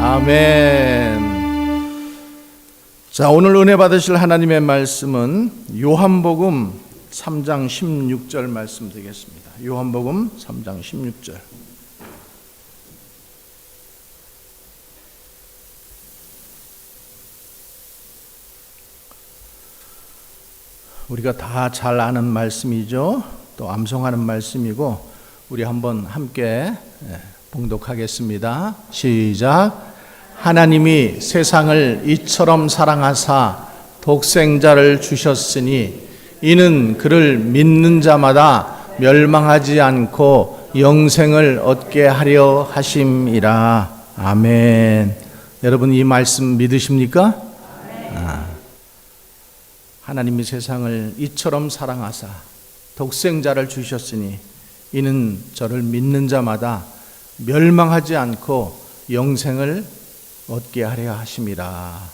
아멘. 자, 오늘 은혜 받으실 하나님의 말씀은 요한복음 3장 16절 말씀 되겠습니다. 요한복음 3장 16절. 우리가 다 잘 아는 말씀이죠. 또 암송하는 말씀이고 우리 한번 함께 예, 봉독하겠습니다. 시작. 하나님이 세상을 이처럼 사랑하사 독생자를 주셨으니 이는 그를 믿는 자마다 멸망하지 않고 영생을 얻게 하려 하심이라. 아멘. 여러분 이 말씀 믿으십니까? 아. 하나님이 세상을 이처럼 사랑하사 독생자를 주셨으니 이는 저를 믿는 자마다 멸망하지 않고 영생을 얻게 하려 하심이라.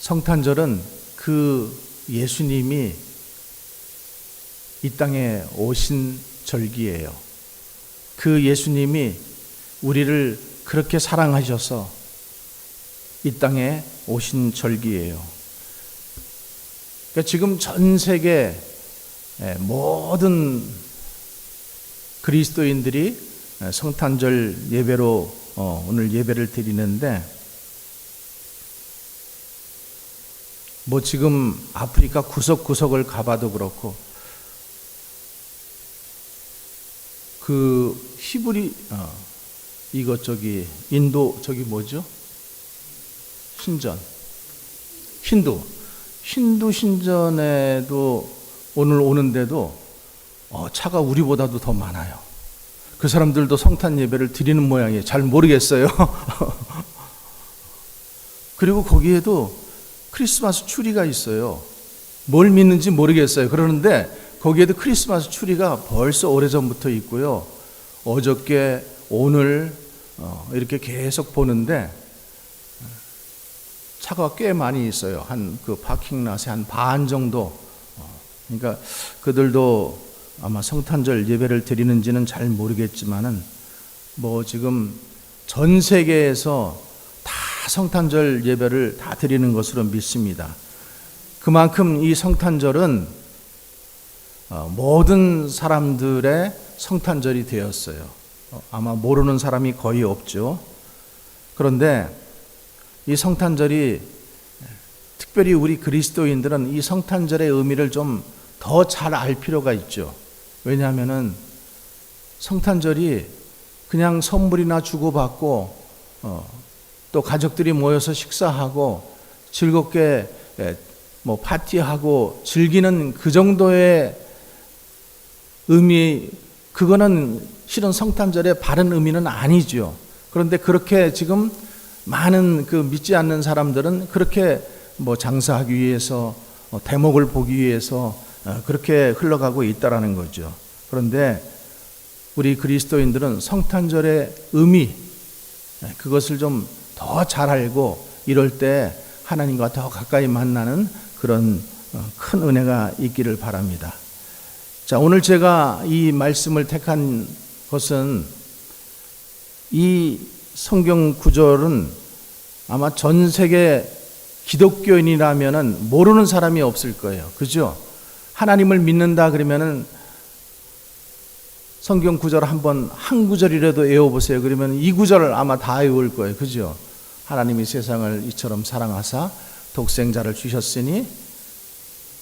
성탄절은 그 예수님이 이 땅에 오신 절기예요. 그 예수님이 우리를 그렇게 사랑하셔서 이 땅에 오신 절기예요. 그러니까 지금 전 세계 모든 그리스도인들이 성탄절 예배로 어, 오늘 예배를 드리는데 뭐 지금 아프리카 구석구석을 가봐도 그렇고 그 히브리 어, 이것 저기 인도 저기 뭐죠? 신전 힌두 힌두 신전에도 오늘 오는데도 어, 차가 우리보다도 더 많아요. 그 사람들도 성탄 예배를 드리는 모양이에요. 잘 모르겠어요. 그리고 거기에도 크리스마스 추리가 있어요. 뭘 믿는지 모르겠어요. 그러는데 거기에도 크리스마스 추리가 벌써 오래전부터 있고요. 어저께, 오늘 어, 이렇게 계속 보는데 차가 꽤 많이 있어요. 한 그 파킹랏에 한반 정도. 어, 그러니까 그들도 아마 성탄절 예배를 드리는지는 잘 모르겠지만은 뭐 지금 전 세계에서 다 성탄절 예배를 다 드리는 것으로 믿습니다. 그만큼 이 성탄절은 어, 모든 사람들의 성탄절이 되었어요. 어, 아마 모르는 사람이 거의 없죠. 그런데 이 성탄절이 특별히 우리 그리스도인들은 이 성탄절의 의미를 좀 더 잘 알 필요가 있죠. 왜냐하면은 성탄절이 그냥 선물이나 주고받고 어, 또 가족들이 모여서 식사하고 즐겁게 예, 뭐 파티하고 즐기는 그 정도의 의미 그거는 실은 성탄절의 바른 의미는 아니죠. 그런데 그렇게 지금 많은 그 믿지 않는 사람들은 그렇게 뭐 장사하기 위해서 어, 대목을 보기 위해서 어, 그렇게 흘러가고 있다라는 거죠. 그런데 우리 그리스도인들은 성탄절의 의미 예, 그것을 좀 더 잘 알고 이럴 때 하나님과 더 가까이 만나는 그런 어, 큰 은혜가 있기를 바랍니다. 자, 오늘 제가 이 말씀을 택한 것은 이 성경 구절은 아마 전 세계 기독교인이라면은 모르는 사람이 없을 거예요. 그죠? 하나님을 믿는다 그러면은 성경 구절 한번 한 구절이라도 외워보세요. 그러면 이 구절을 아마 다 외울 거예요. 그죠? 하나님이 세상을 이처럼 사랑하사 독생자를 주셨으니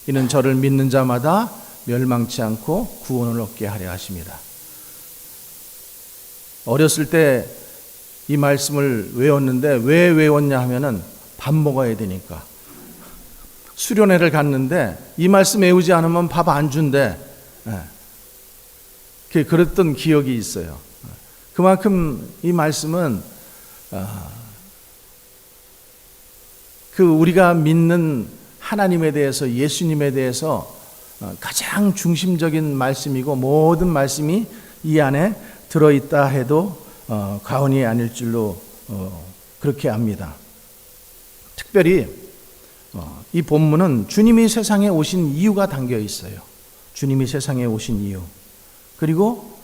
이는 저를 믿는 자마다 멸망치 않고 구원을 얻게 하려 하십니다. 어렸을 때 이 말씀을 외웠는데 왜 외웠냐 하면은 밥 먹어야 되니까. 수련회를 갔는데 이 말씀 외우지 않으면 밥 안 준대. 예. 그랬던 기억이 있어요. 그만큼 이 말씀은 아, 그 우리가 믿는 하나님에 대해서 예수님에 대해서 어, 가장 중심적인 말씀이고 모든 말씀이 이 안에 들어있다 해도 어, 과언이 아닐 줄로 어, 그렇게 압니다. 특별히 어, 이 본문은 주님이 세상에 오신 이유가 담겨 있어요. 주님이 세상에 오신 이유. 그리고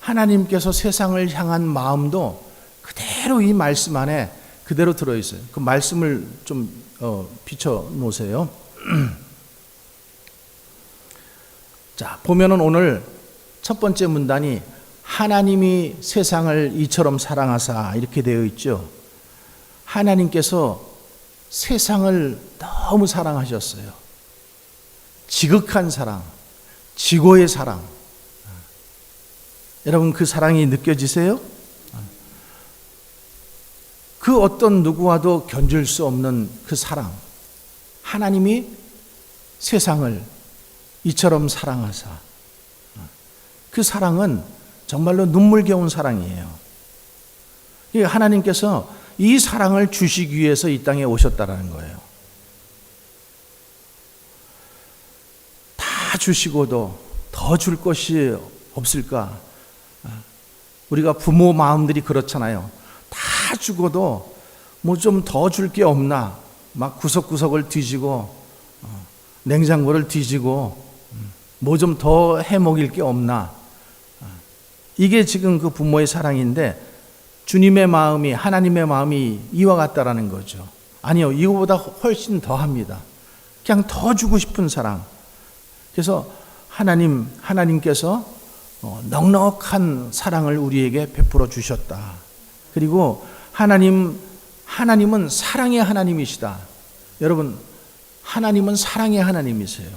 하나님께서 세상을 향한 마음도 그대로 이 말씀 안에 그대로 들어 있어요. 그 말씀을 좀 어, 비춰 놓으세요. 자, 보면은 오늘 첫 번째 문단이 하나님이 세상을 이처럼 사랑하사 이렇게 되어 있죠. 하나님께서 세상을 너무 사랑하셨어요. 지극한 사랑, 지고의 사랑. 여러분 그 사랑이 느껴지세요? 그 어떤 누구와도 견줄 수 없는 그 사랑. 하나님이 세상을 이처럼 사랑하사. 그 사랑은 정말로 눈물겨운 사랑이에요. 이 하나님께서 이 사랑을 주시기 위해서 이 땅에 오셨다라는 거예요. 다 주시고도 더 줄 것이 없을까? 우리가 부모 마음들이 그렇잖아요. 다 주고도 뭐 좀 더 줄 게 없나? 막 구석구석을 뒤지고 어, 냉장고를 뒤지고 뭐 좀 더 해먹일 게 없나? 어, 이게 지금 그 부모의 사랑인데 주님의 마음이 하나님의 마음이 이와 같다라는 거죠. 아니요, 이거보다 훨씬 더 합니다. 그냥 더 주고 싶은 사랑. 그래서 하나님 하나님께서 어, 넉넉한 사랑을 우리에게 베풀어 주셨다. 그리고 하나님 하나님은 사랑의 하나님이시다. 여러분 하나님은 사랑의 하나님이세요.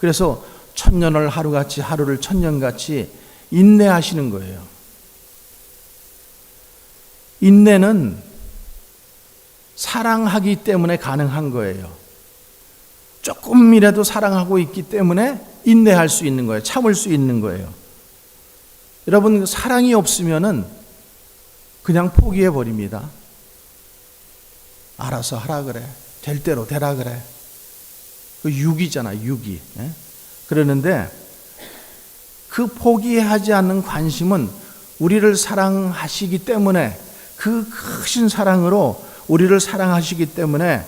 그래서 천년을 하루같이 하루를 천년같이 인내하시는 거예요. 인내는 사랑하기 때문에 가능한 거예요. 조금이라도 사랑하고 있기 때문에 인내할 수 있는 거예요. 참을 수 있는 거예요. 여러분, 사랑이 없으면은 그냥 포기해 버립니다. 알아서 하라 그래. 될 대로 되라 그래. 그 유기잖아, 유기. 예? 그러는데 그 포기하지 않는 관심은 우리를 사랑하시기 때문에 그 크신 사랑으로 우리를 사랑하시기 때문에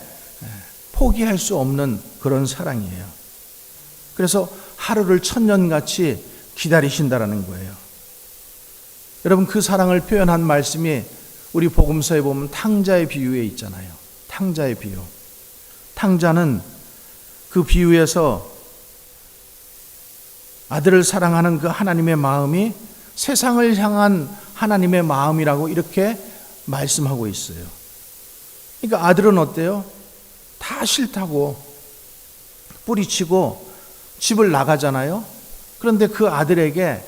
포기할 수 없는 그런 사랑이에요. 그래서 하루를 천년같이 기다리신다라는 거예요. 여러분 그 사랑을 표현한 말씀이 우리 복음서에 보면 탕자의 비유에 있잖아요. 탕자의 비유. 탕자는 그 비유에서 아들을 사랑하는 그 하나님의 마음이 세상을 향한 하나님의 마음이라고 이렇게 말씀하고 있어요. 그러니까 아들은 어때요? 다 싫다고 뿌리치고 집을 나가잖아요. 그런데 그 아들에게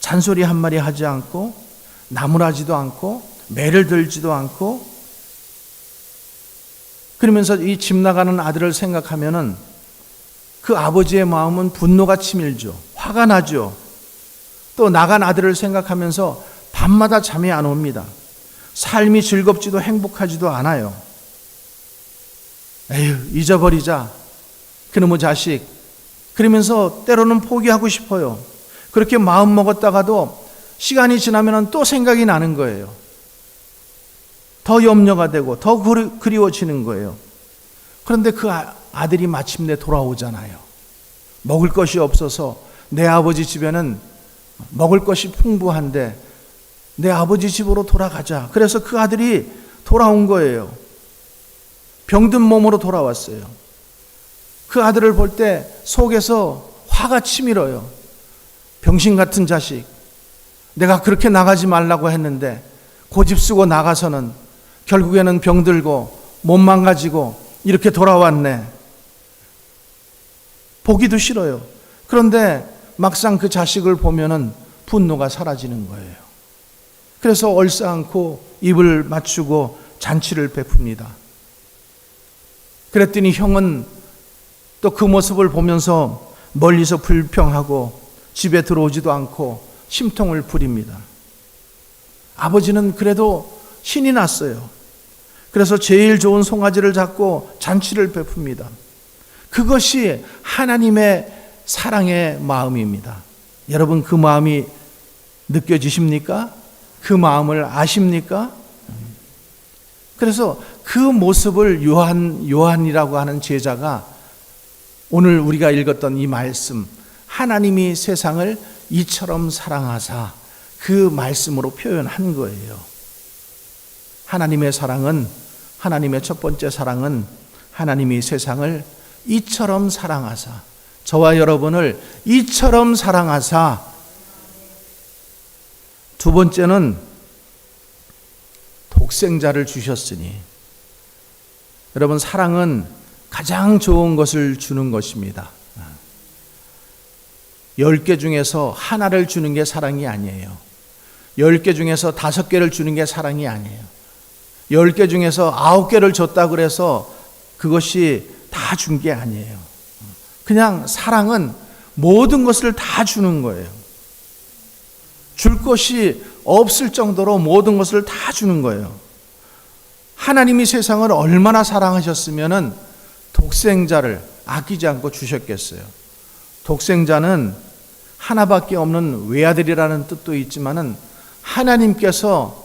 잔소리 한 마리 하지 않고 나무라지도 않고 매를 들지도 않고 그러면서 이 집 나가는 아들을 생각하면은 그 아버지의 마음은 분노가 치밀죠. 화가 나죠. 또 나간 아들을 생각하면서 밤마다 잠이 안 옵니다. 삶이 즐겁지도 행복하지도 않아요. 에휴, 잊어버리자. 그놈의 자식. 그러면서 때로는 포기하고 싶어요. 그렇게 마음 먹었다가도 시간이 지나면 또 생각이 나는 거예요. 더 염려가 되고 더 그리워지는 거예요. 그런데 그 아, 아들이 마침내 돌아오잖아요. 먹을 것이 없어서 내 아버지 집에는 먹을 것이 풍부한데 내 아버지 집으로 돌아가자. 그래서 그 아들이 돌아온 거예요. 병든 몸으로 돌아왔어요. 그 아들을 볼 때 속에서 화가 치밀어요. 병신 같은 자식. 내가 그렇게 나가지 말라고 했는데 고집 쓰고 나가서는 결국에는 병들고 몸 망가지고 이렇게 돌아왔네. 보기도 싫어요. 그런데 막상 그 자식을 보면은 분노가 사라지는 거예요. 그래서 얼싸안고 입을 맞추고 잔치를 베풉니다. 그랬더니 형은 또 그 모습을 보면서 멀리서 불평하고 집에 들어오지도 않고 심통을 부립니다. 아버지는 그래도 신이 났어요. 그래서 제일 좋은 송아지를 잡고 잔치를 베풉니다. 그것이 하나님의 사랑의 마음입니다. 여러분 그 마음이 느껴지십니까? 그 마음을 아십니까? 그래서 그 모습을 요한 요한이라고 하는 제자가 오늘 우리가 읽었던 이 말씀 하나님이 세상을 이처럼 사랑하사 그 말씀으로 표현한 거예요. 하나님의 사랑은 하나님의 첫 번째 사랑은 하나님이 세상을 이처럼 사랑하사 저와 여러분을 이처럼 사랑하사 두 번째는 독생자를 주셨으니 여러분 사랑은 가장 좋은 것을 주는 것입니다. 열 개 중에서 하나를 주는 게 사랑이 아니에요. 열 개 중에서 다섯 개를 주는 게 사랑이 아니에요. 열 개 중에서 아홉 개를 줬다 그래서 그것이 다 준 게 아니에요. 그냥 사랑은 모든 것을 다 주는 거예요. 줄 것이 없을 정도로 모든 것을 다 주는 거예요. 하나님이 세상을 얼마나 사랑하셨으면은 독생자를 아끼지 않고 주셨겠어요. 독생자는 하나밖에 없는 외아들이라는 뜻도 있지만은 하나님께서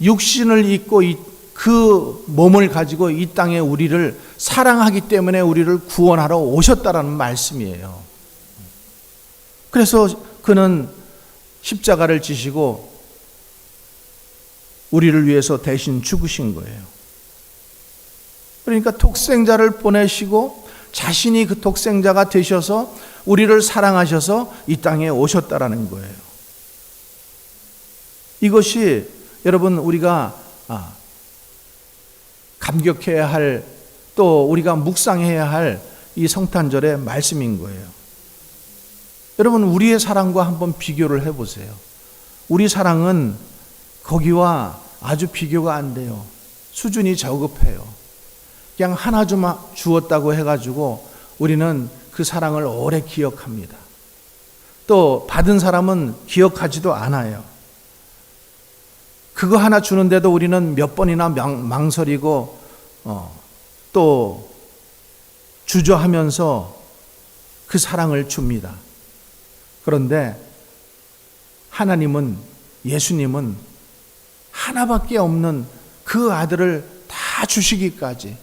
육신을 입고 이- 그 몸을 가지고 이 땅에 우리를 사랑하기 때문에 우리를 구원하러 오셨다라는 말씀이에요. 그래서 그는 십자가를 지시고 우리를 위해서 대신 죽으신 거예요. 그러니까 독생자를 보내시고 자신이 그 독생자가 되셔서 우리를 사랑하셔서 이 땅에 오셨다라는 거예요. 이것이 여러분 우리가 아, 감격해야 할 또 우리가 묵상해야 할 이 성탄절의 말씀인 거예요. 여러분 우리의 사랑과 한번 비교를 해 보세요. 우리 사랑은 거기와 아주 비교가 안 돼요. 수준이 저급해요. 그냥 하나 좀 주었다고 해가지고 우리는 그 사랑을 오래 기억합니다. 또 받은 사람은 기억하지도 않아요. 그거 하나 주는데도 우리는 몇 번이나 망, 망설이고 어, 또 주저하면서 그 사랑을 줍니다. 그런데 하나님은 예수님은 하나밖에 없는 그 아들을 다 주시기까지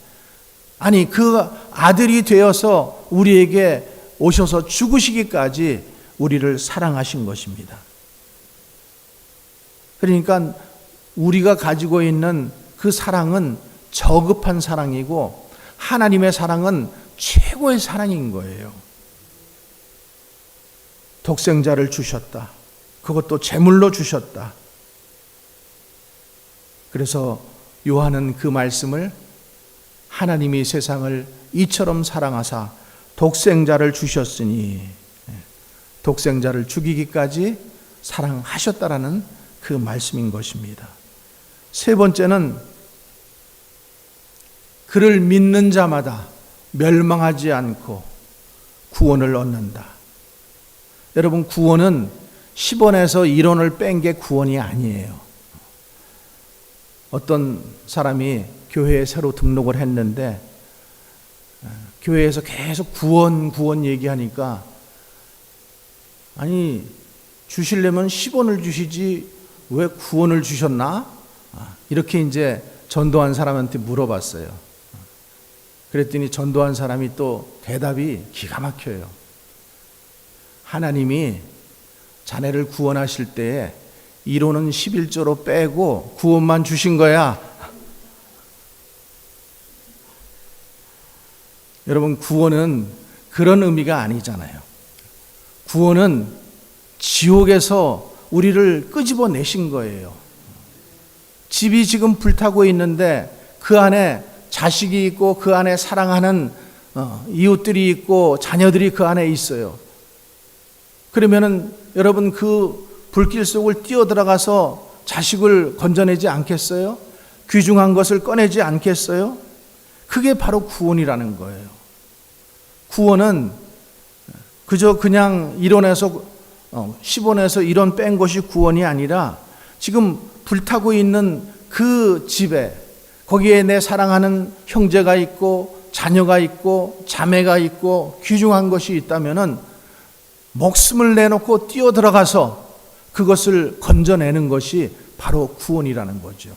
아니 그 아들이 되어서 우리에게 오셔서 죽으시기까지 우리를 사랑하신 것입니다. 그러니까 우리가 가지고 있는 그 사랑은 저급한 사랑이고 하나님의 사랑은 최고의 사랑인 거예요. 독생자를 주셨다. 그것도 제물로 주셨다. 그래서 요한은 그 말씀을 하나님이 세상을 이처럼 사랑하사 독생자를 주셨으니 독생자를 죽이기까지 사랑하셨다라는 그 말씀인 것입니다. 세 번째는 그를 믿는 자마다 멸망하지 않고 구원을 얻는다. 여러분 구원은 10원에서 1원을 뺀 게 구원이 아니에요. 어떤 사람이 교회에 새로 등록을 했는데 어, 교회에서 계속 구원 구원 얘기하니까 아니 주시려면 10원을 주시지 왜 구원을 주셨나? 아, 이렇게 이제 전도한 사람한테 물어봤어요. 그랬더니 전도한 사람이 또 대답이 기가 막혀요. 하나님이 자네를 구원하실 때에 1호는 11조로 빼고 구원만 주신 거야. 여러분, 구원은 그런 의미가 아니잖아요. 구원은 지옥에서 우리를 끄집어 내신 거예요. 집이 지금 불타고 있는데 그 안에 자식이 있고 그 안에 사랑하는 어, 이웃들이 있고 자녀들이 그 안에 있어요. 그러면은 여러분 그 불길 속을 뛰어 들어가서 자식을 건져내지 않겠어요? 귀중한 것을 꺼내지 않겠어요? 그게 바로 구원이라는 거예요. 구원은 그저 그냥 이론에서 어, 10원에서 이론 뺀 것이 구원이 아니라 지금 불타고 있는 그 집에 거기에 내 사랑하는 형제가 있고 자녀가 있고 자매가 있고 귀중한 것이 있다면은 목숨을 내놓고 뛰어 들어가서 그것을 건져내는 것이 바로 구원이라는 거죠.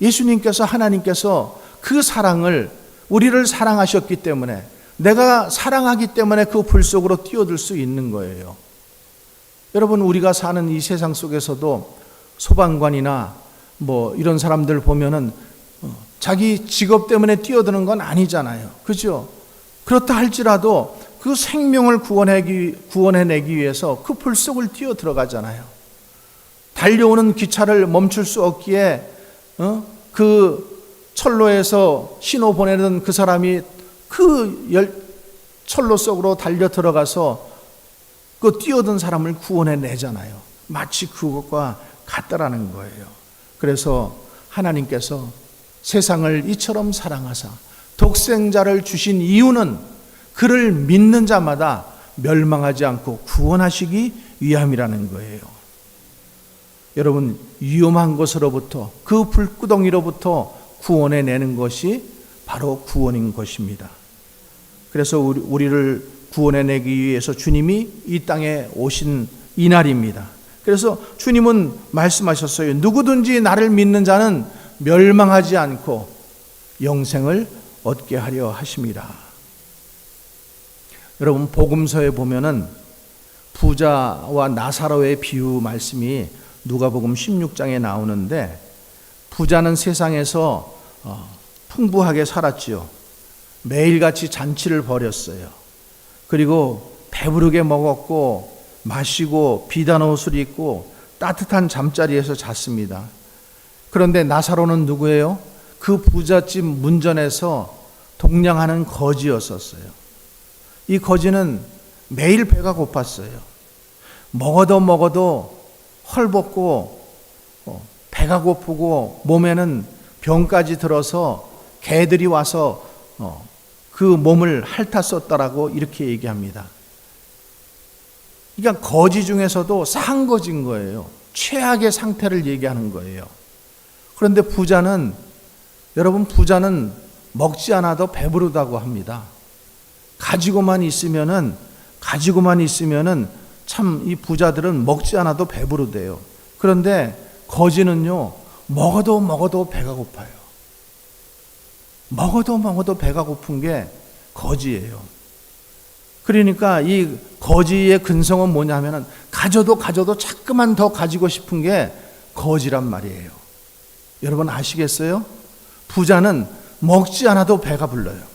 예수님께서 하나님께서 그 사랑을 우리를 사랑하셨기 때문에 내가 사랑하기 때문에 그 불 속으로 뛰어들 수 있는 거예요. 여러분 우리가 사는 이 세상 속에서도 소방관이나 뭐 이런 사람들 보면은 어, 자기 직업 때문에 뛰어드는 건 아니잖아요. 그죠? 그렇다 할지라도 그 생명을 구원하기, 구원해내기 위해서 그 불 속을 뛰어 들어가잖아요. 달려오는 기차를 멈출 수 없기에 어? 그 철로에서 신호 보내는 그 사람이 그 열, 철로 속으로 달려 들어가서 그 뛰어든 사람을 구원해 내잖아요. 마치 그것과 같다라는 거예요. 그래서 하나님께서 세상을 이처럼 사랑하사 독생자를 주신 이유는 그를 믿는 자마다 멸망하지 않고 구원하시기 위함이라는 거예요. 여러분 위험한 것으로부터 그 불구덩이로부터 구원해 내는 것이 바로 구원인 것입니다. 그래서 우리, 우리를 구원해 내기 위해서 주님이 이 땅에 오신 이날입니다. 그래서 주님은 말씀하셨어요. 누구든지 나를 믿는 자는 멸망하지 않고 영생을 얻게 하려 하십니다. 여러분 복음서에 보면은 부자와 나사로의 비유 말씀이 누가복음 16장에 나오는데 부자는 세상에서 어, 풍부하게 살았지요. 매일같이 잔치를 벌였어요. 그리고 배부르게 먹었고 마시고 비단 옷을 입고 따뜻한 잠자리에서 잤습니다. 그런데 나사로는 누구예요? 그 부잣집 문전에서 동냥하는 거지였었어요. 이 거지는 매일 배가 고팠어요. 먹어도 먹어도 헐벗고 어, 배가 고프고 몸에는 병까지 들어서 개들이 와서 어, 그 몸을 핥았었다라고 이렇게 얘기합니다. 그러니까 거지 중에서도 상거진 거예요. 최악의 상태를 얘기하는 거예요. 그런데 부자는 여러분 부자는 먹지 않아도 배부르다고 합니다. 가지고만 있으면은 가지고만 있으면은 참 이 부자들은 먹지 않아도 배부르대요. 그런데 거지는요 먹어도 먹어도 배가 고파요. 먹어도 먹어도 배가 고픈 게 거지예요. 그러니까 이 거지의 근성은 뭐냐면은 가져도 가져도 자꾸만 더 가지고 싶은 게 거지란 말이에요. 여러분 아시겠어요? 부자는 먹지 않아도 배가 불러요.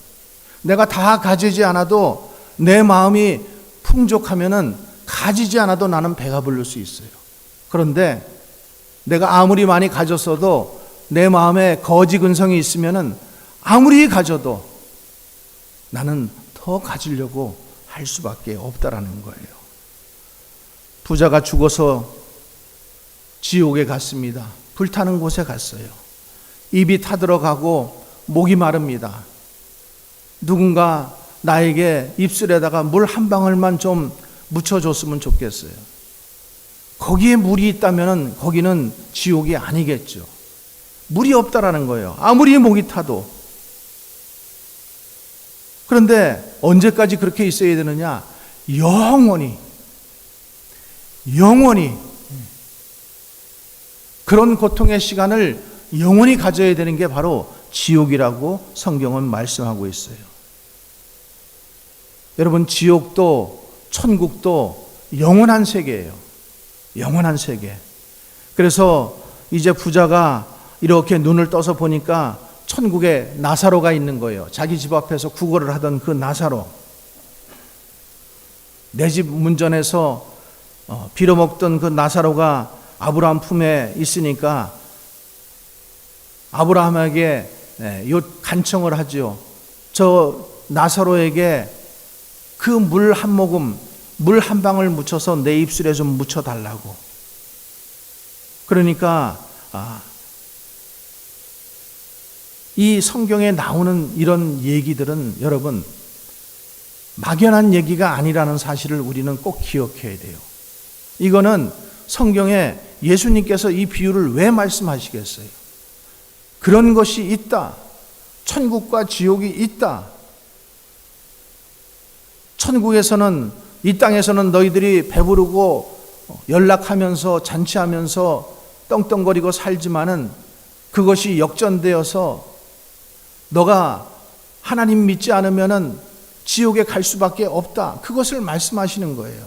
내가 다 가지지 않아도 내 마음이 풍족하면은 가지지 않아도 나는 배가 부를 수 있어요. 그런데 내가 아무리 많이 가졌어도 내 마음에 거지 근성이 있으면은 아무리 가져도 나는 더 가지려고 할 수밖에 없다라는 거예요. 부자가 죽어서 지옥에 갔습니다. 불타는 곳에 갔어요. 입이 타들어가고 목이 마릅니다. 누군가 나에게 입술에다가 물 한 방울만 좀 묻혀줬으면 좋겠어요. 거기에 물이 있다면 거기는 지옥이 아니겠죠. 물이 없다라는 거예요. 아무리 목이 타도. 그런데 언제까지 그렇게 있어야 되느냐? 영원히. 영원히. 그런 고통의 시간을 영원히 가져야 되는 게 바로 지옥이라고 성경은 말씀하고 있어요. 여러분, 지옥도 천국도 영원한 세계예요. 영원한 세계. 그래서 이제 부자가 이렇게 눈을 떠서 보니까 천국에 나사로가 있는 거예요. 자기 집 앞에서 구걸을 하던 그 나사로. 내 집 문전에서 어, 빌어먹던 그 나사로가 아브라함 품에 있으니까 아브라함에게 예, 요 간청을 하죠. 저 나사로에게 그 물 한 모금, 물 한 방울 묻혀서 내 입술에 좀 묻혀 달라고. 그러니까 아, 이 성경에 나오는 이런 얘기들은 여러분 막연한 얘기가 아니라는 사실을 우리는 꼭 기억해야 돼요. 이거는 성경에 예수님께서 이 비유를 왜 말씀하시겠어요? 그런 것이 있다. 천국과 지옥이 있다. 천국에서는 이 땅에서는 너희들이 배부르고 연락하면서 잔치하면서 떵떵거리고 살지만은 그것이 역전되어서 너가 하나님 믿지 않으면은 지옥에 갈 수밖에 없다. 그것을 말씀하시는 거예요.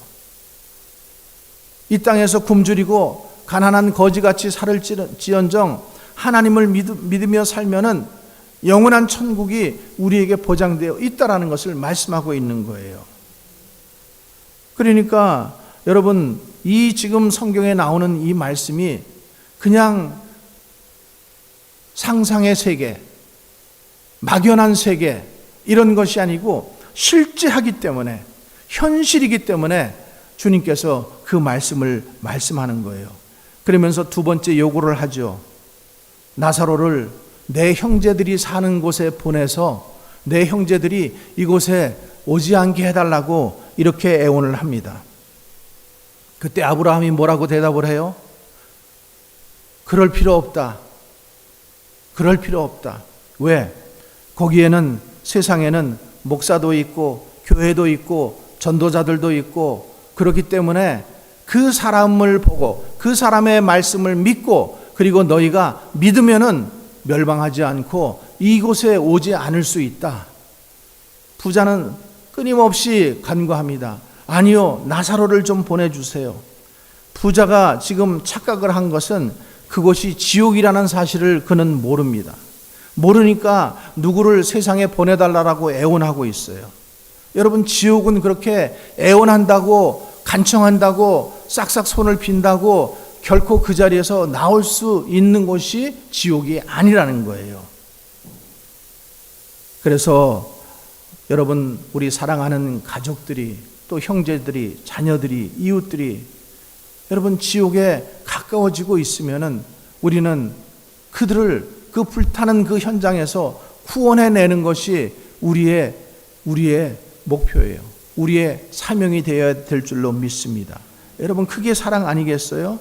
이 땅에서 굶주리고 가난한 거지같이 살을지언정 하나님을 믿으며 살면은 영원한 천국이 우리에게 보장되어 있다라는 것을 말씀하고 있는 거예요. 그러니까 여러분 이 지금 성경에 나오는 이 말씀이 그냥 상상의 세계, 막연한 세계 이런 것이 아니고 실제하기 때문에 현실이기 때문에 주님께서 그 말씀을 말씀하는 거예요. 그러면서 두 번째 요구를 하죠. 나사로를 내 형제들이 사는 곳에 보내서 내 형제들이 이곳에 오지 않게 해달라고 이렇게 애원을 합니다. 그때 아브라함이 뭐라고 대답을 해요? 그럴 필요 없다. 그럴 필요 없다. 왜? 거기에는 세상에는 목사도 있고 교회도 있고 전도자들도 있고 그렇기 때문에 그 사람을 보고 그 사람의 말씀을 믿고 그리고 너희가 믿으면은 멸망하지 않고 이곳에 오지 않을 수 있다. 부자는 끊임없이 간구합니다. 아니요, 나사로를 좀 보내주세요. 부자가 지금 착각을 한 것은 그것이 지옥이라는 사실을 그는 모릅니다. 모르니까 누구를 세상에 보내달라고 애원하고 있어요. 여러분, 지옥은 그렇게 애원한다고, 간청한다고, 싹싹 손을 빈다고 결코 그 자리에서 나올 수 있는 곳이 지옥이 아니라는 거예요. 그래서 여러분, 우리 사랑하는 가족들이 또 형제들이, 자녀들이, 이웃들이 여러분 지옥에 가까워지고 있으면은 우리는 그들을 그 불타는 그 현장에서 구원해 내는 것이 우리의 우리의 목표예요. 우리의 사명이 되어야 될 줄로 믿습니다. 여러분 그게 사랑 아니겠어요?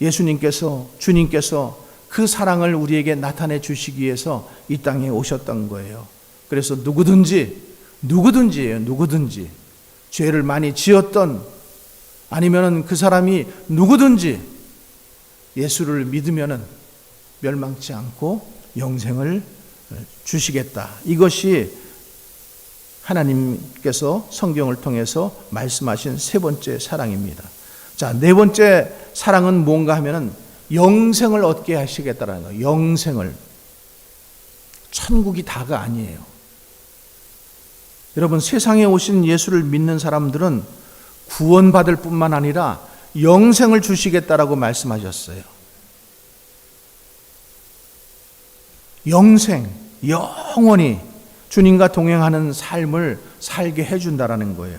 예수님께서 주님께서 그 사랑을 우리에게 나타내 주시기 위해서 이 땅에 오셨던 거예요. 그래서 누구든지 누구든지예요. 누구든지 죄를 많이 지었던 아니면은 그 사람이 누구든지 예수를 믿으면은 멸망치 않고 영생을 주시겠다. 이것이 하나님께서 성경을 통해서 말씀하신 세 번째 사랑입니다. 자, 네 번째 사랑은 뭔가 하면은 영생을 얻게 하시겠다라는 거예요. 영생을. 천국이 다가 아니에요. 여러분, 세상에 오신 예수를 믿는 사람들은 구원받을 뿐만 아니라 영생을 주시겠다라고 말씀하셨어요. 영생, 영원히 주님과 동행하는 삶을 살게 해준다라는 거예요.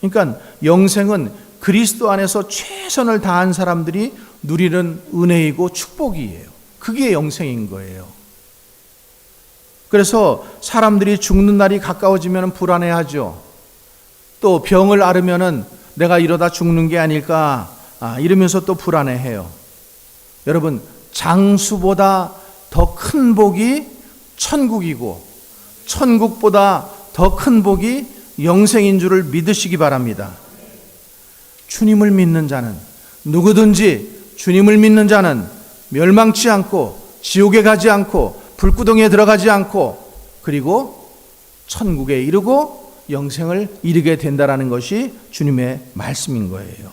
그러니까 영생은 그리스도 안에서 최선을 다한 사람들이 누리는 은혜이고 축복이에요. 그게 영생인 거예요. 그래서 사람들이 죽는 날이 가까워지면 불안해하죠. 또 병을 앓으면은 내가 이러다 죽는 게 아닐까 아, 이러면서 또 불안해해요. 여러분 장수보다 더 큰 복이 천국이고 천국보다 더 큰 복이 영생인 줄을 믿으시기 바랍니다. 주님을 믿는 자는 누구든지 주님을 믿는 자는 멸망치 않고 지옥에 가지 않고 불구덩이에 들어가지 않고 그리고 천국에 이르고 영생을 이르게 된다라는 것이 주님의 말씀인 거예요.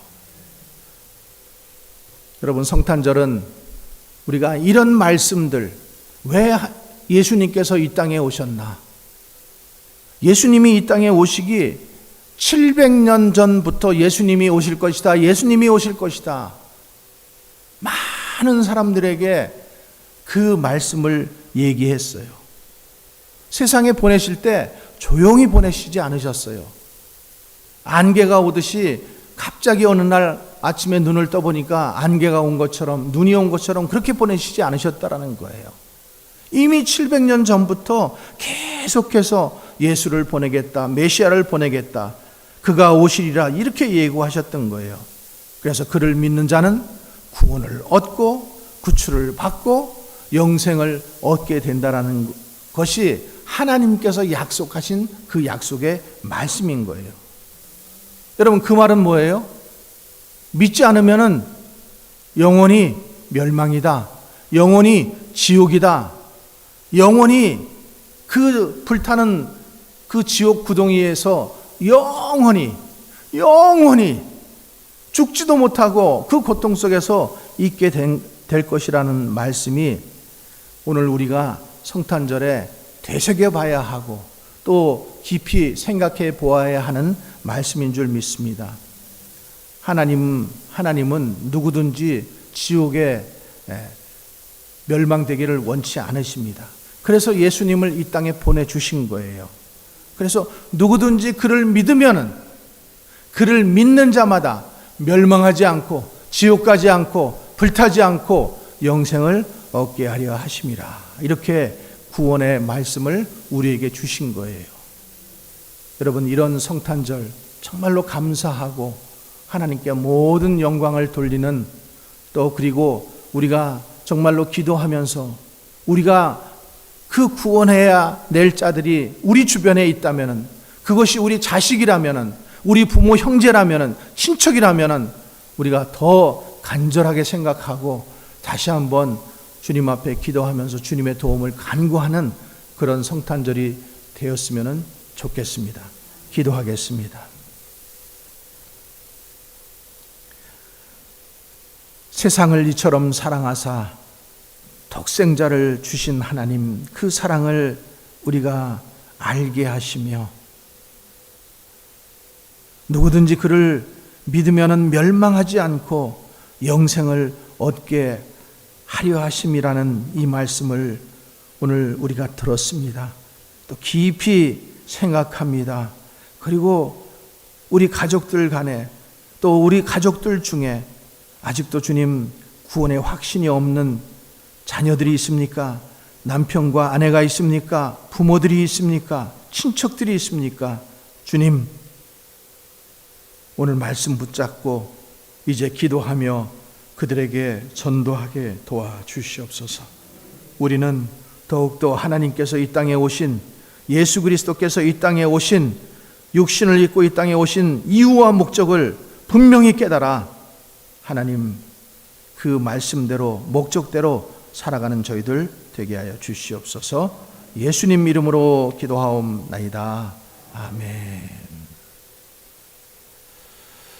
여러분 성탄절은 우리가 이런 말씀들 왜 예수님께서 이 땅에 오셨나? 예수님이 이 땅에 오시기 700년 전부터 예수님이 오실 것이다. 예수님이 오실 것이다. 많은 사람들에게 그 말씀을 얘기했어요. 세상에 보내실 때 조용히 보내시지 않으셨어요. 안개가 오듯이 갑자기 어느 날 아침에 눈을 떠보니까 안개가 온 것처럼 눈이 온 것처럼 그렇게 보내시지 않으셨다라는 거예요. 이미 700년 전부터 계속해서 예수를 보내겠다, 메시아를 보내겠다, 그가 오시리라 이렇게 예고하셨던 거예요. 그래서 그를 믿는 자는 구원을 얻고 구출을 받고 영생을 얻게 된다라는 것이 하나님께서 약속하신 그 약속의 말씀인 거예요. 여러분 그 말은 뭐예요? 믿지 않으면은 영원히 멸망이다. 영원히 지옥이다. 영원히 그 불타는 그 지옥 구덩이에서 영원히 영원히 죽지도 못하고 그 고통 속에서 있게 된- 될 것이라는 말씀이 오늘 우리가 성탄절에 되새겨 봐야 하고 또 깊이 생각해 보아야 하는 말씀인 줄 믿습니다. 하나님 하나님은 누구든지 지옥에 에, 멸망되기를 원치 않으십니다. 그래서 예수님을 이 땅에 보내 주신 거예요. 그래서 누구든지 그를 믿으면은 그를 믿는 자마다 멸망하지 않고 지옥 가지 않고 불타지 않고 영생을 얻게 하려 하심이라. 이렇게 구원의 말씀을 우리에게 주신 거예요. 여러분 이런 성탄절 정말로 감사하고 하나님께 모든 영광을 돌리는 또 그리고 우리가 정말로 기도하면서 우리가 그 구원해야 낼 자들이 우리 주변에 있다면은 그것이 우리 자식이라면은 우리 부모 형제라면은 친척이라면은 우리가 더 간절하게 생각하고 다시 한번 주님 앞에 기도하면서 주님의 도움을 간구하는 그런 성탄절이 되었으면 좋겠습니다. 기도하겠습니다. 세상을 이처럼 사랑하사 독생자를 주신 하나님 그 사랑을 우리가 알게 하시며 누구든지 그를 믿으면은 멸망하지 않고 영생을 얻게 하려 하심이라는 이 말씀을 오늘 우리가 들었습니다. 또 깊이 생각합니다. 그리고 우리 가족들 간에 또 우리 가족들 중에 아직도 주님 구원의 확신이 없는 자녀들이 있습니까? 남편과 아내가 있습니까? 부모들이 있습니까? 친척들이 있습니까? 주님, 오늘 말씀 붙잡고 이제 기도하며 그들에게 전도하게 도와주시옵소서. 우리는 더욱더 하나님께서 이 땅에 오신 예수 그리스도께서 이 땅에 오신 육신을 입고 이 땅에 오신 이유와 목적을 분명히 깨달아 하나님 그 말씀대로 목적대로 살아가는 저희들 되게 하여 주시옵소서. 예수님 이름으로 기도하옵나이다. 아멘.